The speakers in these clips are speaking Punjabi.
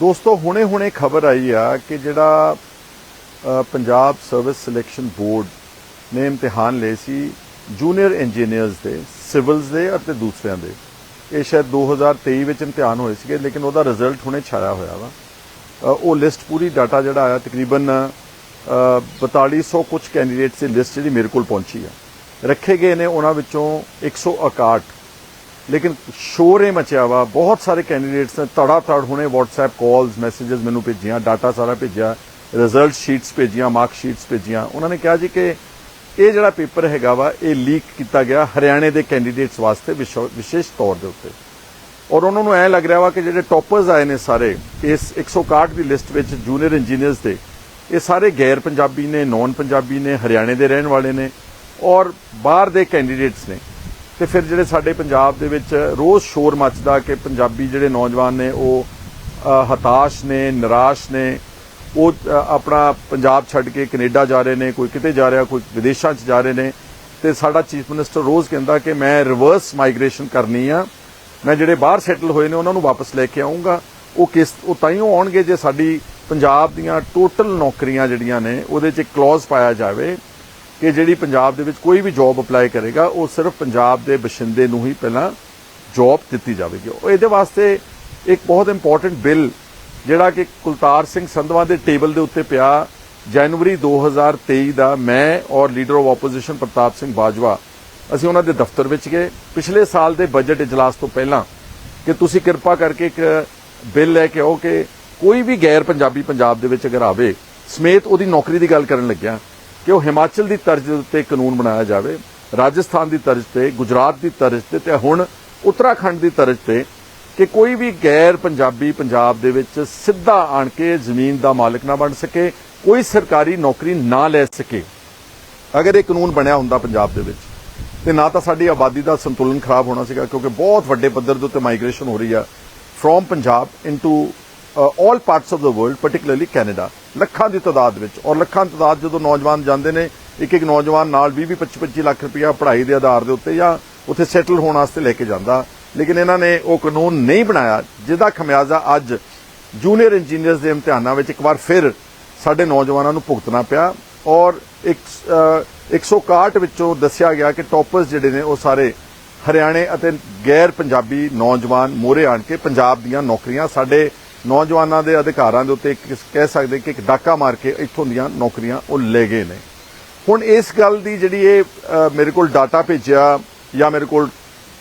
ਦੋਸਤੋ ਹੁਣੇ-ਹੁਣੇ ਖਬਰ ਆਈ ਆ ਕਿ ਜਿਹੜਾ ਪੰਜਾਬ ਸਰਵਿਸ ਸਿਲੈਕਸ਼ਨ ਬੋਰਡ ਨੇ ਇਮਤਿਹਾਨ ਲਏ ਸੀ ਜੂਨੀਅਰ ਇੰਜੀਨੀਅਰਸ ਦੇ ਸਿਵਲਸ ਦੇ ਅਤੇ ਦੂਸਰਿਆਂ ਦੇ। ਇਹ ਸ਼ਾਇਦ 2023 ਵਿੱਚ ਇਮਤਿਹਾਨ ਹੋਏ ਸੀਗੇ ਲੇਕਿਨ ਉਹਦਾ ਰਿਜ਼ਲਟ ਹੁਣੇ ਛਾਇਆ ਹੋਇਆ ਵਾ। ਉਹ ਲਿਸਟ ਪੂਰੀ ਡਾਟਾ ਜਿਹੜਾ ਆਇਆ ਤਕਰੀਬਨ ਅ, 4200 ਕੁਝ ਕੈਂਡੀਡੇਟਸ ਦੀ ਲਿਸਟ ਜਿਹੜੀ ਮੇਰੇ ਕੋਲ ਪਹੁੰਚੀ ਆ। ਰੱਖੇ ਗਏ ਨੇ ਉਹਨਾਂ ਵਿੱਚੋਂ 161 ਲੇਕਿਨ ਸ਼ੋਰ ਇਹ ਮਚਿਆ ਵਾ, ਬਹੁਤ ਸਾਰੇ ਕੈਂਡੀਡੇਟਸ ਨੇ ਤੜਾ ਤੜ ਹੁਣੇ WhatsApp ਕਾਲਸ ਮੈਸੇजेस ਮੈਨੂੰ ਭੇਜੀਆਂ ਡਾਟਾ ਸਾਰਾ ਭੇਜਿਆ ਰਿਜ਼ਲਟ ਸ਼ੀਟਸ ਭੇਜੀਆਂ ਮਾਰਕ ਸ਼ੀਟਸ ਭੇਜੀਆਂ। ਉਹਨਾਂ ਨੇ ਕਿਹਾ ਜੀ ਕਿ ਇਹ ਜਿਹੜਾ ਪੇਪਰ ਹੈਗਾ ਵਾ, ਇਹ ਲੀਕ ਕੀਤਾ ਗਿਆ ਹਰਿਆਣੇ ਦੇ ਕੈਂਡੀਡੇਟਸ ਵਾਸਤੇ ਵਿਸ਼ੇਸ਼ ਤੌਰ ਦੇ ਉੱਤੇ। ਔਰ ਉਹਨਾਂ ਨੂੰ ਐ ਲੱਗ ਰਿਹਾ ਵਾ ਕਿ ਜਿਹੜੇ ਟੌਪਰਸ ਆਏ ਨੇ ਸਾਰੇ, ਇਸ 161 ਦੀ ਲਿਸਟ ਵਿੱਚ ਜੂਨੀਅਰ ਇੰਜੀਨੀਅਰਸ ਦੇ, ਇਹ ਸਾਰੇ ਗੈਰ ਪੰਜਾਬੀ ਨੇ ਨੌਨ ਪੰਜਾਬੀ ਨੇ, ਹਰਿਆਣੇ ਦੇ ਰਹਿਣ ਵਾਲੇ ਨੇ, ਔਰ ਬਾਹਰ ਦੇ ਕੈਂਡੀਡੇਟਸ ਨੇ। ਤੇ ਫਿਰ ਜਿਹੜੇ ਸਾਡੇ ਪੰਜਾਬ ਦੇ ਵਿੱਚ ਰੋਜ਼ ਸ਼ੋਰ ਮੱਚਦਾ ਕਿ ਪੰਜਾਬੀ ਜਿਹੜੇ ਨੌਜਵਾਨ ਨੇ ਉਹ ਹਤਾਸ਼ ਨੇ, ਨਿਰਾਸ਼ ਨੇ, ਉਹ ਆਪਣਾ ਪੰਜਾਬ ਛੱਡ ਕੇ ਕੈਨੇਡਾ ਜਾ ਰਹੇ ਨੇ, ਕੋਈ ਕਿਤੇ ਜਾ ਰਿਹਾ, ਕੋਈ ਵਿਦੇਸ਼ਾਂ 'ਚ ਜਾ ਰਹੇ ਨੇ ਤੇ ਸਾਡਾ ਚੀਫ ਮਿਨਿਸਟਰ ਰੋਜ਼ ਕਹਿੰਦਾ ਕਿ ਮੈਂ ਰਿਵਰਸ ਮਾਈਗ੍ਰੇਸ਼ਨ ਕਰਨੀ ਆ, ਮੈਂ ਜਿਹੜੇ ਬਾਹਰ ਸੈਟਲ ਹੋਏ ਨੇ ਉਹਨਾਂ ਨੂੰ ਵਾਪਸ ਲੈ ਕੇ ਆਉਂਗਾ ਉਹ ਕਿਸ, ਉਹ ਤਾਈਓ ਆਉਣਗੇ ਜੇ ਸਾਡੀ ਪੰਜਾਬ ਦੀਆਂ ਟੋਟਲ ਨੌਕਰੀਆਂ ਜਿਹੜੀਆਂ ਨੇ ਉਹਦੇ 'ਚ ਇੱਕ ਕਲੌਜ਼ ਪਾਇਆ ਜਾਵੇ। ਕਿ ਜਿਹੜੀ ਪੰਜਾਬ ਦੇ ਵਿੱਚ ਕੋਈ ਵੀ ਜੌਬ ਅਪਲਾਈ ਕਰੇਗਾ, ਉਹ ਸਿਰਫ ਪੰਜਾਬ ਦੇ ਬਸ਼ਿੰਦੇ ਨੂੰ ਹੀ ਪਹਿਲਾਂ ਜੌਬ ਦਿੱਤੀ ਜਾਵੇਗੀ। ਉਹ ਇਹਦੇ ਵਾਸਤੇ ਇੱਕ ਬਹੁਤ ਇੰਪੋਰਟੈਂਟ ਬਿੱਲ ਜਿਹੜਾ ਕਿ ਕੁਲਤਾਰ ਸਿੰਘ ਸੰਧਵਾ ਦੇ ਟੇਬਲ ਦੇ ਉੱਤੇ ਪਿਆ। ਜਨਵਰੀ 2023 ਦਾ ਮੈਂ ਔਰ leader of opposition Pratap Singh Bajwa, ਅਸੀਂ ਉਹਨਾਂ ਦੇ ਦਫ਼ਤਰ ਵਿੱਚ ਗਏ। ਪਿਛਲੇ ਸਾਲ ਦੇ ਬਜਟ ਇਜਲਾਸ ਤੋਂ ਪਹਿਲਾਂ ਕਿ ਤੁਸੀਂ ਕਿਰਪਾ ਕਰਕੇ ਇੱਕ ਬਿੱਲ ਲੈ ਕੇ ਆਓ ਕਿ ਕੋਈ ਵੀ ਗੈਰ ਪੰਜਾਬੀ ਪੰਜਾਬ ਦੇ ਵਿੱਚ ਅਗਰ ਆਵੇ, ਸਮੇਤ ਉਹਦੀ ਨੌਕਰੀ ਦੀ ਗੱਲ ਕਰਨ ਲੱਗਿਆ ਕਿ ਉਹ ਹਿਮਾਚਲ ਦੀ ਤਰਜ਼ ਉੱਤੇ ਕਾਨੂੰਨ ਬਣਾਇਆ ਜਾਵੇ, ਰਾਜਸਥਾਨ ਦੀ ਤਰਜ਼ ਤੇ, ਗੁਜਰਾਤ ਦੀ ਤਰਜ਼ ਤੇ ਤੇ ਹੁਣ ਉੱਤਰਾਖੰਡ ਦੀ ਤਰਜ਼ ਤੇ ਕਿ ਕੋਈ ਵੀ ਗੈਰ ਪੰਜਾਬੀ ਪੰਜਾਬ ਦੇ ਵਿੱਚ ਸਿੱਧਾ ਆਣ ਕੇ ਜ਼ਮੀਨ ਦਾ ਮਾਲਕ ਨਾ ਬਣ ਸਕੇ, ਕੋਈ ਸਰਕਾਰੀ ਨੌਕਰੀ ਨਾ ਲੈ ਸਕੇ। ਅਗਰ ਇਹ ਕਾਨੂੰਨ ਬਣਿਆ ਹੁੰਦਾ ਪੰਜਾਬ ਦੇ ਵਿੱਚ, ਤੇ ਨਾ ਤਾਂ ਸਾਡੀ ਆਬਾਦੀ ਦਾ ਸੰਤੁਲਨ ਖਰਾਬ ਹੋਣਾ ਸੀਗਾ, ਕਿਉਂਕਿ ਬਹੁਤ ਵੱਡੇ ਪੱਧਰ ਦੇ ਉੱਤੇ ਮਾਈਗ੍ਰੇਸ਼ਨ ਹੋ ਰਹੀ ਆ। From Punjab into all parts of the world particularly Canada ਲੱਖਾਂ ਦੀ ਤਾਦਾਦ ਵਿੱਚ। ਔਰ ਲੱਖਾਂ ਦੀ ਤਾਦਾਦ ਜਦੋਂ ਨੌਜਵਾਨ ਜਾਂਦੇ ਨੇ ਇੱਕ ਇੱਕ ਨੌਜਵਾਨ ਨਾਲ 20 20 25 25 ਲੱਖ ਰੁਪਇਆ ਪੜ੍ਹਾਈ ਦੇ ਆਧਾਰ ਦੇ ਉੱਤੇ ਜਾਂ ਉੱਥੇ ਸੈਟਲ ਹੋਣ ਵਾਸਤੇ ਲੈ ਕੇ ਜਾਂਦਾ। ਲੇਕਿਨ ਇਹਨਾਂ ਨੇ ਉਹ ਕਾਨੂੰਨ ਨਹੀਂ ਬਣਾਇਆ ਜਿਹਦਾ ਖਮਿਆਜ਼ਾ ਅੱਜ ਜੂਨੀਅਰ ਇੰਜੀਨੀਅਰਸ ਦੇ ਇਮਤਿਹਾਨਾਂ ਵਿੱਚ ਇੱਕ ਵਾਰ ਫਿਰ ਸਾਡੇ ਨੌਜਵਾਨਾਂ ਨੂੰ ਭੁਗਤਣਾ ਪਿਆ। ਔਰ ਇੱਕ ਅ, 161 ਵਿੱਚੋਂ ਦੱਸਿਆ ਗਿਆ ਕਿ ਟੌਪਰਸ ਜਿਹੜੇ ਨੇ ਉਹ ਸਾਰੇ ਹਰਿਆਣੇ ਅਤੇ ਗੈਰ ਪੰਜਾਬੀ ਨੌਜਵਾਨ ਮੋਰੇ ਆਣ ਕੇ ਪੰਜਾਬ ਦੀਆਂ ਨੌਕਰੀਆਂ ਸਾਡੇ ਨੌਜਵਾਨਾਂ ਦੇ ਅਧਿਕਾਰਾਂ ਦੇ ਉੱਤੇ ਕਹਿ ਸਕਦੇ ਕਿ ਇੱਕ ਡਾਕਾ ਮਾਰ ਕੇ ਇੱਥੋਂ ਦੀਆਂ ਨੌਕਰੀਆਂ ਉਹ ਲੈ ਗਏ ਨੇ। ਹੁਣ ਇਸ ਗੱਲ ਦੀ ਜਿਹੜੀ ਇਹ ਮੇਰੇ ਕੋਲ ਡਾਟਾ ਭੇਜਿਆ ਜਾਂ ਮੇਰੇ ਕੋਲ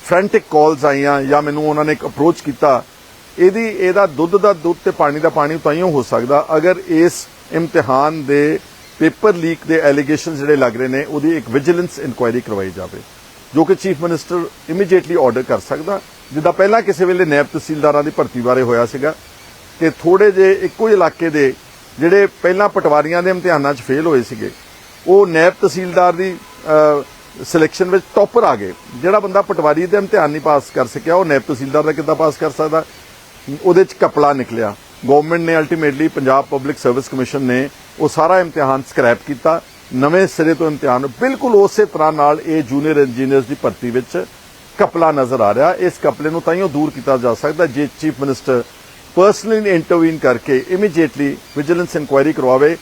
ਫਰੈਂਟਿਕ ਕਾਲਸ ਆਈਆਂ ਜਾਂ ਮੈਨੂੰ ਉਹਨਾਂ ਨੇ ਇੱਕ ਅਪਰੋਚ ਕੀਤਾ, ਇਹਦੀ, ਇਹਦਾ ਦੁੱਧ ਦਾ ਦੁੱਧ ਤੇ ਪਾਣੀ ਦਾ ਪਾਣੀ ਤਾਈਓ ਹੋ ਸਕਦਾ, ਅਗਰ ਇਸ ਇਮਤਿਹਾਨ ਦੇ ਪੇਪਰ ਲੀਕ ਦੇ ਐਲੀਗੇਸ਼ਨ ਜਿਹੜੇ ਲੱਗ ਰਹੇ ਨੇ, ਉਹਦੀ ਇੱਕ ਵਿਜੀਲੈਂਸ ਇਨਕੁਆਇਰੀ ਕਰਵਾਈ ਜਾਵੇ, ਜੋ ਕਿ ਚੀਫ ਮਿਨਿਸਟਰ ਇਮੀਡੀਏਟਲੀ ਆਰਡਰ ਕਰ ਸਕਦਾ, ਜਿੱਦਾਂ ਪਹਿਲਾਂ ਕਿਸੇ ਵੇਲੇ ਨੈਬ ਤਹਿਸੀਲਦਾਰਾਂ ਦੀ ਭਰਤੀ ਬਾਰੇ ਹੋਇਆ ਸੀਗਾ ਕਿ ਥੋੜੇ ਜੇ ਇੱਕੋ ਹੀ ਇਲਾਕੇ ਦੇ ਜਿਹੜੇ ਪਹਿਲਾਂ ਪਟਵਾਰੀਆਂ ਦੇ ਇਮਤਿਹਾਨਾਂ 'ਚ ਫੇਲ ਹੋਏ ਸੀਗੇ, ਉਹ ਨੈਬ ਤਹਿਸੀਲਦਾਰ ਦੀ ਸਿਲੈਕਸ਼ਨ ਵਿੱਚ ਟੌਪਰ ਆ ਗਏ। ਜਿਹੜਾ ਬੰਦਾ ਪਟਵਾਰੀ ਦੇ ਇਮਤਿਹਾਨ ਨਹੀਂ ਪਾਸ ਕਰ ਸਕਿਆ, ਉਹ ਨੈਬ ਤਹਿਸੀਲਦਾਰ ਦਾ ਕਿੱਦਾਂ ਪਾਸ ਕਰ ਸਕਦਾ? ਉਹਦੇ 'ਚ ਕਪਲਾ ਨਿਕਲਿਆ। ਗਵਰਨਮੈਂਟ ਨੇ ultimately Punjab public service commission ਨੇ ਉਹ ਸਾਰਾ ਇਮਤਿਹਾਨ ਸਕ੍ਰੈਪ ਕੀਤਾ। ਨਵੇਂ ਸਿਰੇ ਤੋਂ ਇਮਤਿਹਾਨ ਬਿਲਕੁਲ ਉਸੇ ਤਰ੍ਹਾਂ ਨਾਲ ਇਹ ਜੂਨੀਅਰ ਇੰਜੀਨੀਅਰਸ ਦੀ ਭਰਤੀ ਵਿੱਚ ਕਪਲਾ ਨਜ਼ਰ ਆ ਰਿਹਾ। ਇਸ ਕਪਲੇ ਨੂੰ ਤਾਈਓ ਦੂਰ ਕੀਤਾ ਜਾ ਸਕਦਾ, ਜੇ ਚੀਫ ਮਿਨਿਸਟਰ ਪਰਸਨਲੀ ਇੰਟਰਵੀਨ ਕਰਕੇ ਇਮੀਡੀਏਟਲੀ ਵਿਜੀਲੈਂਸ ਇਨਕੁਆਇਰੀ ਕਰਵਾਵੇ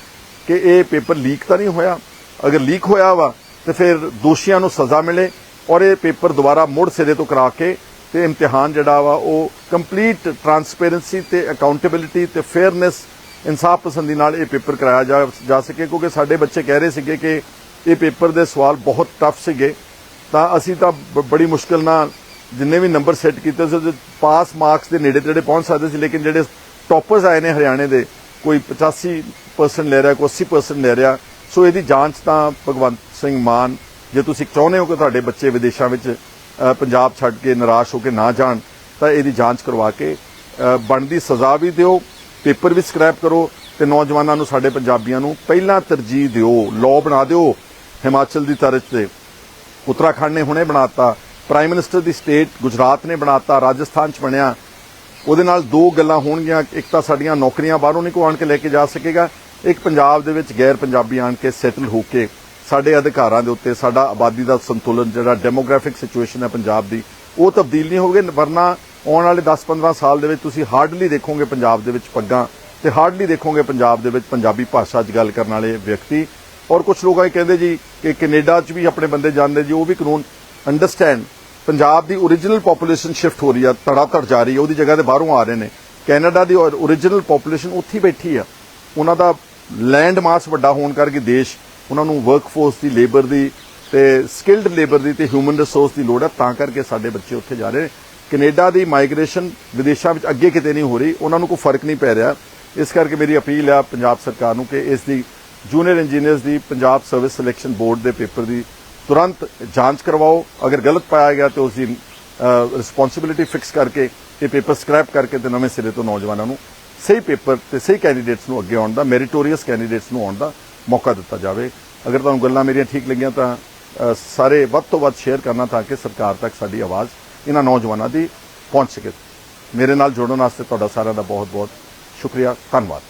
ਕਿ ਇਹ ਪੇਪਰ ਲੀਕ ਤਾਂ ਨਹੀਂ ਹੋਇਆ। ਅਗਰ ਲੀਕ ਹੋਇਆ ਵਾ, ਤੇ ਫਿਰ ਦੋਸ਼ੀਆਂ ਨੂੰ ਸਜ਼ਾ ਮਿਲੇ ਔਰ ਇਹ ਪੇਪਰ ਦੁਬਾਰਾ ਮੁੜ ਸਿਰੇ ਤੋਂ ਕਰਾ ਕੇ ਤੇ ਇਮਤਿਹਾਨ ਜਿਹੜਾ ਵਾ ਉਹ ਕੰਪਲੀਟ ਟਰਾਂਸਪੇਰੈਂਸੀ ਤੇ ਅਕਾਊਂਟੇਬਿਲਿਟੀ ਤੇ ਫੇਅਰਨੈਸ ਇਨਸਾਫ ਪਸੰਦੀ ਨਾਲ ਇਹ ਪੇਪਰ ਕਰਾਇਆ ਜਾ ਸਕੇ। ਕਿਉਂਕਿ ਸਾਡੇ ਬੱਚੇ ਕਹਿ ਰਹੇ ਸੀਗੇ ਕਿ ਇਹ ਪੇਪਰ ਦੇ ਸਵਾਲ ਬਹੁਤ ਟਫ ਸੀਗੇ। ਤਾਂ ਅਸੀਂ ਤਾਂ ਬ- ਬੜੀ ਮੁਸ਼ਕਲ ਨਾਲ ਜਿੰਨੇ ਵੀ ਨੰਬਰ ਸੈੱਟ ਕੀਤੇ ਸੀ, ਉਹਦੇ ਪਾਸ ਮਾਰਕਸ ਦੇ ਨੇੜੇ ਤੇੜੇ ਪਹੁੰਚ ਸਕਦੇ ਸੀ, ਲੇਕਿਨ ਜਿਹੜੇ ਟੌਪਰਸ ਆਏ ਨੇ ਹਰਿਆਣੇ ਦੇ, ਕੋਈ 85% ਲੈ ਰਿਹਾ, ਕੋਈ 80% ਲੈ ਰਿਹਾ। ਸੋ ਇਹਦੀ ਜਾਂਚ ਤਾਂ ਭਗਵੰਤ ਸਿੰਘ ਮਾਨ, ਜੇ ਤੁਸੀਂ ਚਾਹੁੰਦੇ ਹੋ ਕਿ ਤੁਹਾਡੇ ਬੱਚੇ ਵਿਦੇਸ਼ਾਂ ਵਿੱਚ ਪੰਜਾਬ ਛੱਡ ਕੇ ਨਿਰਾਸ਼ ਹੋ ਕੇ ਨਾ ਜਾਣ, ਤਾਂ ਇਹਦੀ ਜਾਂਚ ਕਰਵਾ ਕੇ ਬਣਦੀ ਸਜ਼ਾ ਵੀ ਦਿਓ, ਪੇਪਰ ਵੀ ਸਕ੍ਰੈਪ ਕਰੋ ਤੇ ਨੌਜਵਾਨਾਂ ਨੂੰ, ਸਾਡੇ ਪੰਜਾਬੀਆਂ ਨੂੰ ਪਹਿਲਾਂ ਤਰਜੀਹ ਦਿਓ, ਲਾਅ ਬਣਾ ਦਿਓ ਹਿਮਾਚਲ ਦੀ ਤਰਜ਼ ਤੇ। ਉੱਤਰਾਖੰਡ ਨੇ ਹੁਣੇ ਬਣਾਤਾ ਪ੍ਰਾਈਮ ਮਿਨਿਸਟਰ ਦੀ ਸਟੇਟ ਗੁਜਰਾਤ ਨੇ ਬਣਾਤਾ ਰਾਜਸਥਾਨ ਚ ਬਣਿਆ। ਉਹਦੇ ਨਾਲ ਦੋ ਗੱਲਾਂ ਹੋਣਗੀਆਂ। ਇੱਕ ਤਾਂ ਸਾਡੀਆਂ ਨੌਕਰੀਆਂ ਬਾਹਰੋਂ ਨਹੀਂ ਕੋਈ ਆਣ ਕੇ ਲੈ ਕੇ ਜਾ ਸਕੇਗਾ, ਇੱਕ ਪੰਜਾਬ ਦੇ ਵਿੱਚ ਗੈਰ ਪੰਜਾਬੀ ਆਣ ਕੇ ਸੈਟਲ ਹੋ ਕੇ ਸਾਡੇ ਅਧਿਕਾਰਾਂ ਦੇ ਉੱਤੇ ਸਾਡਾ ਆਬਾਦੀ ਦਾ ਸੰਤੁਲਨ, ਜਿਹੜਾ ਡੈਮੋਗ੍ਰਾਫਿਕ ਸਿਚੁਏਸ਼ਨ ਹੈ ਪੰਜਾਬ ਦੀ, ਉਹ ਤਬਦੀਲ ਨਹੀਂ ਹੋਵੇ ਵਰਨਾ ਆਉਣ ਵਾਲੇ 10-15 ਸਾਲ ਦੇ ਵਿੱਚ ਤੁਸੀਂ ਹਾਰਡਲੀ ਦੇਖੋਗੇ ਪੰਜਾਬ ਦੇ ਵਿੱਚ ਪੱਗਾਂ ਤੇ ਹਾਰਡਲੀ ਦੇਖੋਗੇ ਪੰਜਾਬ ਦੇ ਵਿੱਚ ਪੰਜਾਬੀ ਭਾਸ਼ਾ 'ਚ ਗੱਲ ਕਰਨ ਵਾਲੇ ਵਿਅਕਤੀ। ਔਰ ਕੁਝ ਲੋਕ ਇਹ ਕਹਿੰਦੇ ਜੀ ਕਿ ਕੈਨੇਡਾ 'ਚ ਵੀ ਆਪਣੇ ਬੰਦੇ ਜਾਂਦੇ ਜੀ, ਉਹ ਵੀ ਕਾਨੂੰਨ ਅੰਡਰਸਟੈਂਡ ਪੰਜਾਬ ਦੀ origignal ਪੋਪੂਲੇਸ਼ਨ ਸ਼ਿਫਟ ਹੋ ਰਹੀ ਆ ਧੜ ਜਾ ਰਹੀ ਹੈ ਉਹਦੀ ਜਗ੍ਹਾ ਤੇ ਬਾਹਰੋਂ ਆ ਰਹੇ ਨੇ। ਕੈਨੇਡਾ ਦੀ origignal ਪੋਪੂਲੇਸ਼ਨ ਉੱਥੇ ਬੈਠੀ ਆ। ਉਹਨਾਂ ਦਾ ਲੈਂਡ ਮਾਸ ਵੱਡਾ ਹੋਣ ਕਰਕੇ ਦੇਸ਼, ਉਹਨਾਂ ਨੂੰ ਵਰਕਫੋਰਸ ਦੀ ਲੇਬਰ ਦੀ ਤੇ ਸਕਿਲਡ ਲੇਬਰ ਦੀ ਤੇ ਹਿਊਮਨ ਰਿਸੋਰਸ ਦੀ ਲੋੜ ਹੈ ਤਾਂ ਕਰਕੇ ਸਾਡੇ ਬੱਚੇ ਉੱਥੇ ਜਾ ਰਹੇ ਨੇ। ਕੈਨੇਡਾ ਦੀ ਮਾਈਗ੍ਰੇਸ਼ਨ ਵਿਦੇਸ਼ਾਂ ਵਿੱਚ ਅੱਗੇ ਕਿਤੇ ਨਹੀਂ ਹੋ ਰਹੀ, ਉਹਨਾਂ ਨੂੰ ਕੋਈ ਫ਼ਰਕ ਨਹੀਂ ਪੈ ਰਿਹਾ। ਇਸ ਕਰਕੇ ਮੇਰੀ ਅਪੀਲ ਆ ਪੰਜਾਬ ਸਰਕਾਰ ਨੂੰ ਕਿ ਇਸ ਦੀ ਜੂਨੀਅਰ ਇੰਜੀਨੀਅਰਸ ਦੀ ਪੰਜਾਬ ਸਰਵਿਸ ਸਿਲੈਕਸ਼ਨ ਬੋਰਡ ਦੇ ਪੇਪਰ ਦੀ ਤੁਰੰਤ ਜਾਂਚ ਕਰਵਾਓ। ਅਗਰ ਗਲਤ ਪਾਇਆ ਗਿਆ ਤਾਂ ਉਸ ਦੀ ਰਿਸਪੌਂਸਿਬਿਲਿਟੀ ਫਿਕਸ ਕਰਕੇ ਇਹ ਪੇਪਰ ਸਕ੍ਰੈਪ ਕਰਕੇ ਤੇ ਨਵੇਂ ਸਿਰੇ ਤੋਂ ਨੌਜਵਾਨਾਂ ਨੂੰ ਸਹੀ ਪੇਪਰ ਤੇ ਸਹੀ ਕੈਂਡੀਡੇਟਸ ਨੂੰ ਅੱਗੇ ਆਉਣ ਦਾ ਮੈਰੀਟੋਰੀਅਸ ਕੈਂਡੀਡੇਟਸ ਨੂੰ ਆਉਣ ਦਾ ਮੌਕਾ ਦਿੱਤਾ ਜਾਵੇ। ਅਗਰ ਤੁਹਾਨੂੰ ਗੱਲਾਂ ਮੇਰੀਆਂ ਠੀਕ ਲੱਗੀਆਂ ਤਾਂ ਸਾਰੇ ਵੱਧ ਤੋਂ ਵੱਧ ਸ਼ੇਅਰ ਕਰਨਾ ਤਾਂ ਕਿ ਸਰਕਾਰ ਤੱਕ ਸਾਡੀ ਆਵਾਜ਼ ਇਹਨਾਂ ਨੌਜਵਾਨਾਂ ਦੀ ਪਹੁੰਚ ਸਕੇ। ਮੇਰੇ ਨਾਲ ਜੁੜਨ ਵਾਸਤੇ ਤੁਹਾਡਾ ਸਾਰਿਆਂ ਦਾ ਬਹੁਤ ਬਹੁਤ ਸ਼ੁਕਰੀਆ। ਧੰਨਵਾਦ।